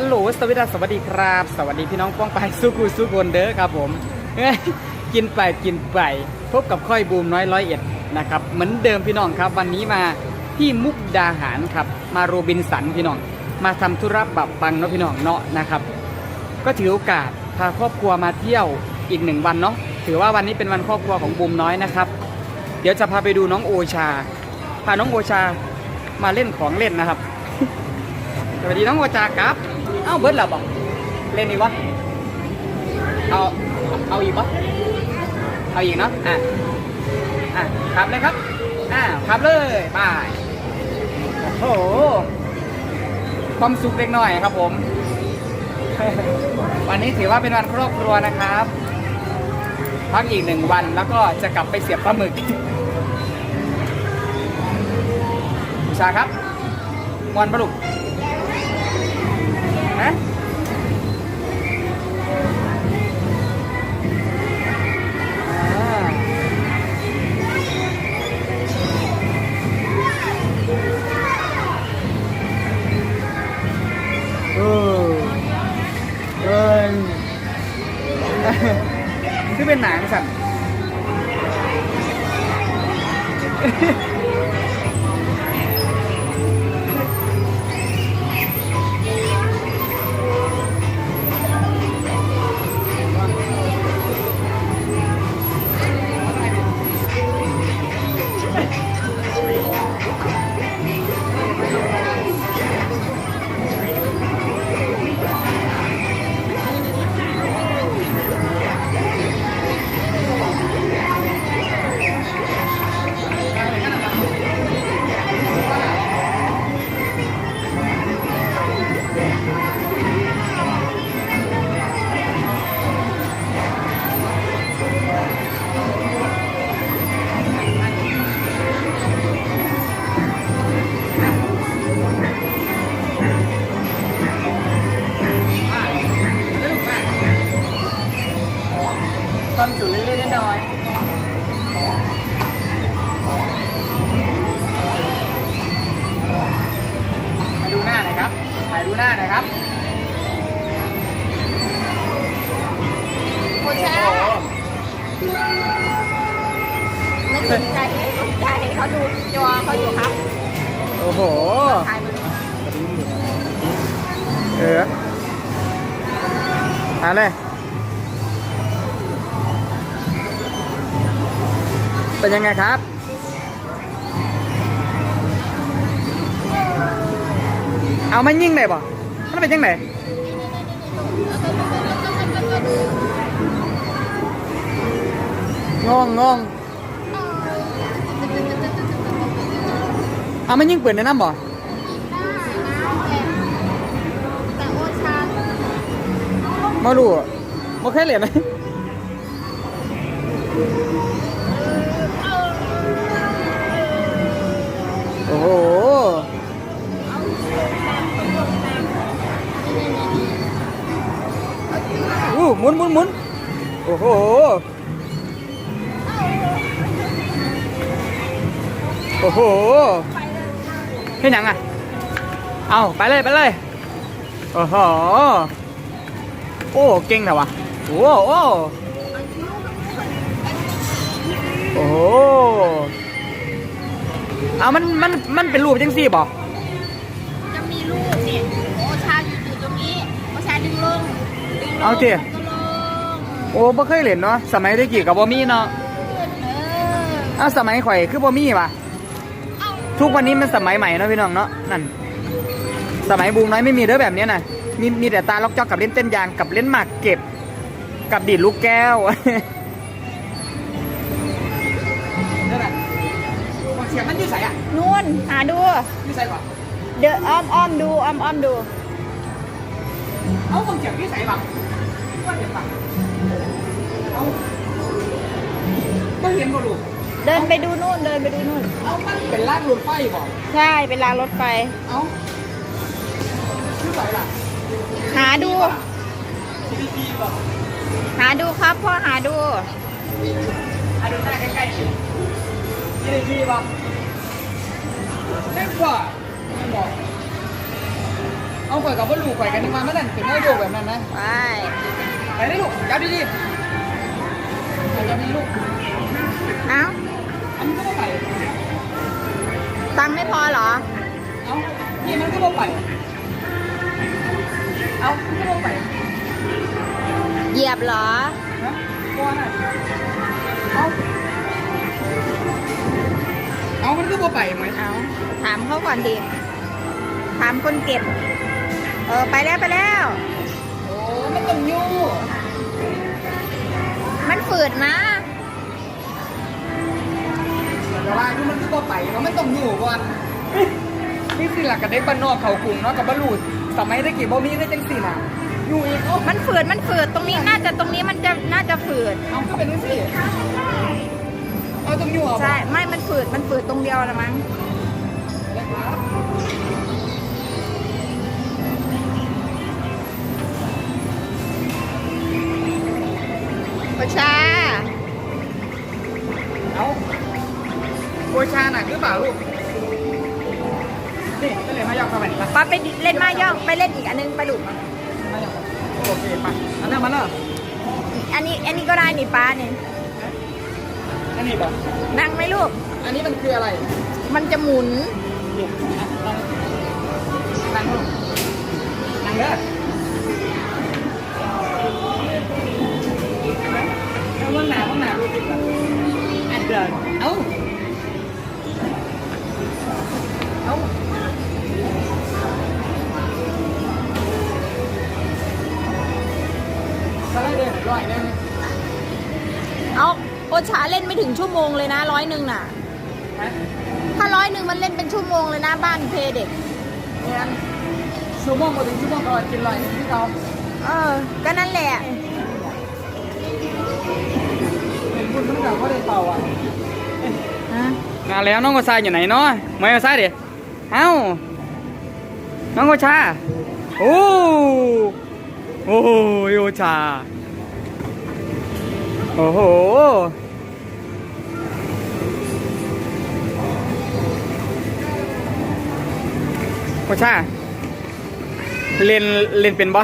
ฮัลโหลสวัสดีครับสวัสดีครับ สวัสดีพี่น้องป้องไปสุกูสุกคนเด้อครับผมกินไปกินไปพบกับค่อยบูมน้อยร้อยเอ็ดนะครับเหมือนเดิมพี่น้องครับ วันนี้มาที่มุกดาหารครับ มาโรบินสันพี่น้อง มาทำธุระบับบังเนาะพี่น้องเนาะนะครับ ก็ถือโอกาสพาครอบครัวมาเที่ยวอีกหนึ่งวันเนาะถือว่าวันนี้เป็นวันครอบครัวของบูมน้อยนะครับ เดี๋ยวจะพาไปดูน้องโอชา พาน้องโอชามาเล่นของเล่นนะครับสวัสดีน้องโอชาครับ อ้าเบิร์ดเหรอบอกเล่นอีกวะเอาเอาอีกวะเอาอีกเนาะอะอะขับเลยครับอ่าขับเลยไปโอ้โหความสุขเล็กน้อยครับผม วันนี้ถือว่าเป็นวันครอบครัวนะครับพักอีกหนึ่งวันแล้วก็จะกลับไปเสียบปลาหมึกบูชาครับมวนปลาลุกฮะอ่าเออเออคือเป็นหนัง สัตว์คว ไม่สนใจไม่สนใจเขาดูจอเขาอยู่ครับโอ้โห ถ่ายมันเออหาเลยเป็นยังไงครับ เอามันยิ่งได้ป่ะมันเป็นยังไง งองงองเอามันยิ่งเปิดในน้ำบ่มาดูมาแค่เหรียญไหมโอ้โหอู้หมุนหมุนหมุนโอ้โห อ้โหเห็นยังอะ เอาไปเลยไปเลย โอ้โห โอ้เก่งแต่วะโอ้โอ้โอ้โหเอามันมันมันเป็นรูปจังสี่บอกจะมีลูกเนี่ยโอชาอยู่ตรงนี้โอชาดึงลงดึงลงเอาเตี๋ยก็ลงโอ้บ่เคยเล่นเนาะสมัยได้กี่กับบ่มีเนาะเอออ้าวสมัยข่อยคือบ่มีป่ะเอา ทุกวันนี้มันสมัยใหม่เนาะพี่น้องเนาะนั่นสมัยบูมน้อยไม่มีเด้อแบบเนี้ยนะมีมีแต่ตาล็อกจอกกับเล่นเต้นยางกับเล่นหมากเก็บ กับดีดลูกแก้วนั่นแหละเสียงมันอยู่ใส่อะนู่นหาดูอยู่ใส่ก่อนเดอะอ้อมอ้อมดูอ้อมอ้อมดูเอาบางเสียงอยู่ใส่บ้างว่าเดี๋ยวบ้างเอาไม่เห็นบ่ดู เดินไปดูนู่นเดินไปดูนู่น เอามันเป็นลากรถไฟบ่ใช่เป็นรางรถไฟ เอาอยู่ใส่ล่ะหาดูทีวีทีบ่หาดูครับพ่อหาดู อะดูหน้าใกล้ๆทีวีทีบ่เช็คว่าบอก เอาข่อยกับว่าลูกข่อยกันนึกว่ามันนั่นเป็นแนวโยกแบบนั้นนะ ไป ไปได้ลูกจับดีๆจับดีๆลูก เอ้าอันนี้ก็บ่ไป ตังค์ไม่พอเหรอ เอานี่มันก็บ่ไป เอาก็บ่ไปเหยียบเหรอนะก้อนอะเอาเอามันก็บ่ไปไหมเอาถามเขาก่อนดิ ถามคนเก็บ เออ ไปแล้วไปแล้ว โอ้มันต้องยู่ มันฝืดนะแไปเนาะมันต้องอยู่ก่อนเฮ้ยนี่สิหลักกับเด็กบ้านนอกเขากรุงเนาะกับบรรลุสมัยตะกี้บ่มีได้จังสี่น่ะอยู่อีกเอ้ามันฝืดมันฝืดตรงนี้น่าจะตรงนี้มันจะน่าจะฝืดเอาก็เป็นจังสี่เอาต้องอยู่เอาบ่ใช่ไม่มันฝืดมันฝืดตรงเดียวละมั้งประชาเอา โอชาหนักหรือเปล่าลูก นี่ก็เลยมายอกเข้าไปนี่ปะป้าไปเล่นมาย่องไปเล่นอีกอันนึงไปลูกมายอกโอเคปะอันนั้นมันเหรออันนี้อันนี้ก็ได้นี่ป้าเนี่ยอันนี้บอกนั่งไหมลูก อันนี้มันคืออะไร มันจะหมุนลูกอะ ชั่วโมงเลยนะร้อยหนึ่งน่ะนะถ้าร้อยหนึ่งมันเล่นเป็นชั่วโมงเลยนะบ้านเพเด็กเนี่ยชั่วโมงกว่าถึงชั่วโมงก็กินร้อยหนึงที่เขาเออ ก็นั่นแหละเห็นคุณมันกับเขาได้เป่าอะฮะมาแล้วน้องโอชาอยู่ไหนเนาะไม่โอชาดิเอ้าน้องโอชาโอ้โอ้ยโอชา โอ้โห โอชาเล่นเล่นเป็นบ่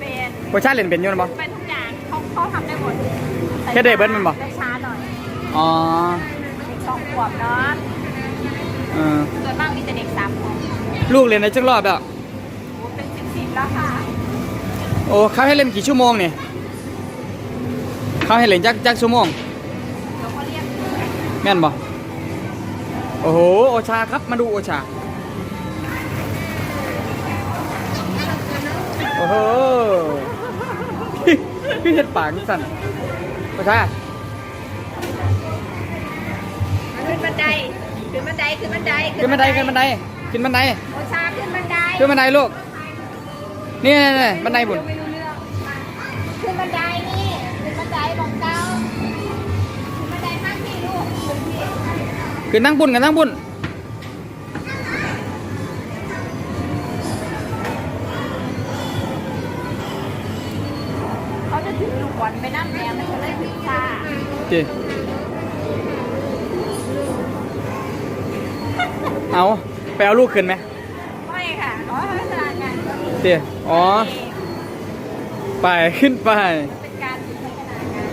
เป็นโอชาเล่นเป็นอยู่นะบ่เป็นทุกอย่างเขาเขาทำได้หมดแค่ได้เบิดมันบอกได้ช้าหน่อยอ๋อเด็กสองขวบเนาะเออส่วนมากมีแต่เด็กสามขวบลูกเรียนในจักรอบแล้วโอ้เป็นสิบสิบแล้วค่ะโอ้เขาให้เล่นกี่ชั่วโมงเนี่ยเขาให้เล่นจักจักชั่วโมงเดี๋ยวเขาเรียกแม่นบ่โอ้โหโอชาครับมาดูโอชา อ้โหพี่เห็ดปากสั่นโอชาขึ้นบันได ขึ้นบันได ขึ้นบันได ขึ้นบันได ขึ้นบันได ขึ้นบันไดโอชาขึ้นบันได ขึ้นบันไดลูก นี่นี่นี่บันไดบุญไม่รู้เรื่องขึ้นบันไดนี่ ขึ้นบันไดบอกเก้าขึ้นบันไดข้างที่ลูก ขึ้นที่ขึ้นนั่งบุญกันนั่งบุญ จีเอาไปเอาลูกขึ้นไหมไม่ค่ะขอให้พัฒนางานก็มีจีอ๋อ ไปขึ้นไป เป็นการฝึกพัฒนางาน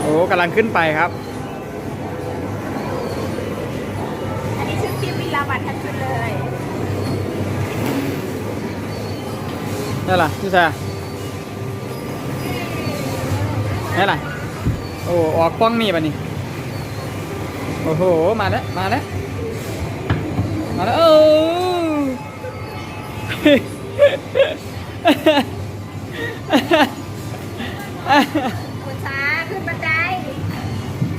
โอ้กำลังขึ้นไปครับ อันนี้ชื่อทีมวิลาบัตทันชุดเลย นี่นล่ะพี่ชายนี่นล่ะโอ้ออกป้องนี่ปะนี่โอ้โห มาแล้ว มาแล้ว มาแล้ว โอ้คุณช้าขึ้นบันได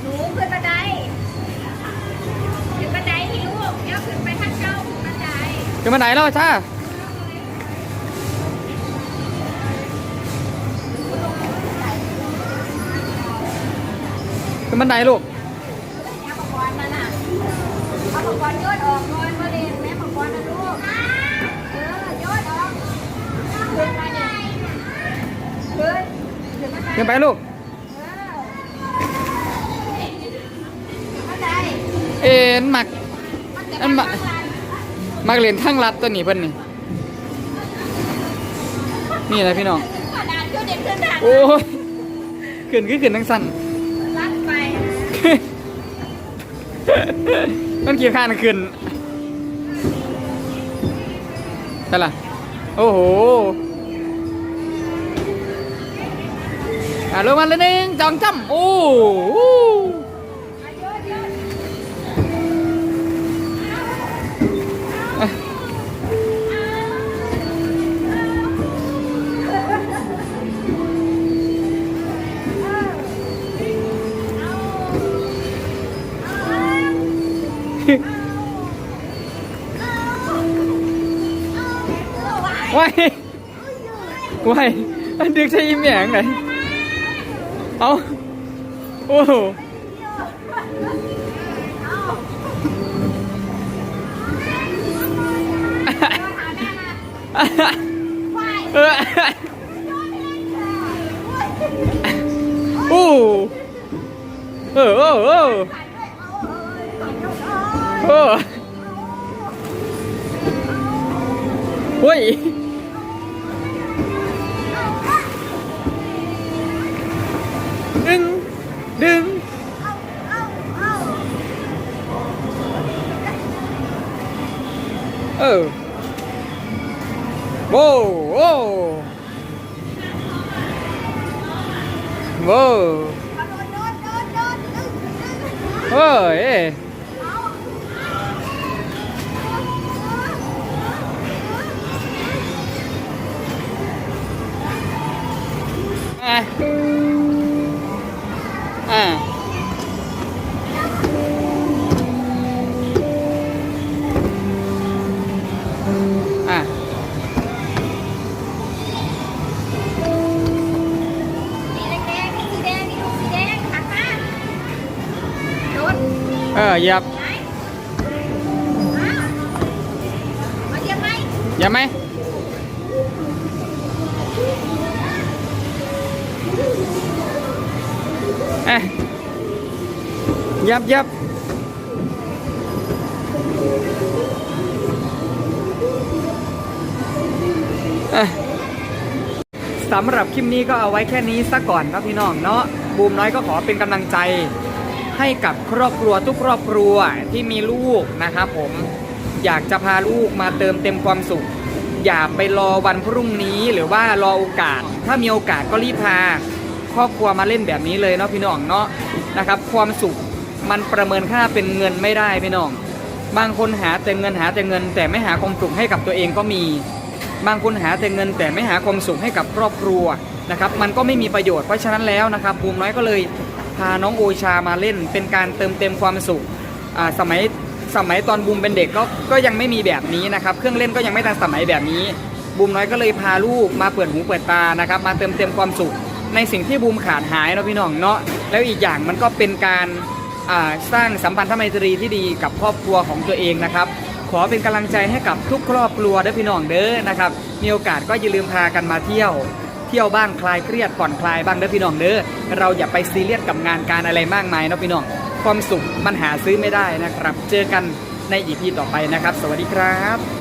หนูขึ้นบันได ขึ้นบันไดที่ลูกเดี๋ยวขึ้นไปข้างเก้าขึ้นบันได ขึ้นมาไหนแล้วชา ขึ้นบันไดลูกแม่ปกรณ์นั่นน่ะเอาปกรณ์โยนออกโยนมาเรียนแม่ปกรณ์นะลูกเออโยนออกขึ้นมาเนี่ยขึ้นขึ้นบันไปลูกเออบันไดเอ็นหมักบันอันมามักเล่นทั้งรัดตัวนี้เพิ่นนี่ นี่นะพี่น้องขนาดก็เด็กขึ้นทางโอ้ยขึ้นขึ้นขึ้นทั้งสั่น มันกี่ข้านขึ้นใช่ล่ะ โอ้โหอะลงมาเลยหนึ่งจองจ้ำโอ้ ว้ายว้ายอันดึกใช่ยิ้มแหงไหนเอาโอ้โหเออโอ้เออเออเออเออเฮ้ย ดึงเออโว้โเออเหยียบไหนมามาเยี่ยมไหมเหยียบไหมเอะเหยับเหยับเอะสำหรับคลิปนี้ก็เอาไว้แค่นี้ซะก่อนครับพี่น้องเนาะบูมน้อยก็ขอเป็นกำลังใจ ให้กับครอบครัวทุกครอบครัวที่มีลูกนะครับผมอยากจะพาลูกมาเติมเต็มความสุข อย่าไปรอวันพรุ่งนี้หรือว่ารอโอกาส ถ้ามีโอกาสก็รีบพาครอบครัวมาเล่นแบบนี้เลยเนาะพี่น้องเนาะนะครับ ความสุขมันประเมินค่าเป็นเงินไม่ได้พี่น้อง บางคนหาแต่เงินหาแต่เงิน แต่ไม่หาความสุขให้กับตัวเองก็มี บางคนหาแต่เงิน แต่ไม่หาความสุขให้กับครอบครัวนะครับ มันก็ไม่มีประโยชน์เพราะฉะนั้นแล้วนะครับบูมน้อยก็เลย พาน้องโอชามาเล่น เป็นการเติมเต็มความสุขสมัยสมัยตอนบูมเป็นเด็กก็ก็ยังไม่มีแบบนี้นะครับ เครื่องเล่นก็ยังไม่ทันสมัยแบบนี้บูมน้อยก็เลยพาลูกมาเปิดหูเปิดตานะครับ มาเติมเต็มความสุข ในสิ่งที่บูมขาดหายเนาะพี่น้องเนาะแล้วอีกอย่างมันก็เป็นการสร้างสัมพันธไมตรีที่ดีกับครอบครัวของตัวเองนะครับ ขอเป็นกำลังใจให้กับทุกครอบครัวเด้อพี่น้องเด้อนะครับ มีโอกาสก็อย่าลืมพากันมาเที่ยว ที่ยวบ้างคลายเครียดผ่อนคลายบ้างเด้อพี่น้องเด้อเราอย่าไปซีเรียสกับงานการอะไรมากมายเนาะพี่น้องความสุขมันหาซื้อไม่ได้นะครับ เจอกันในอีพีต่อไปนะครับ สวัสดีครับ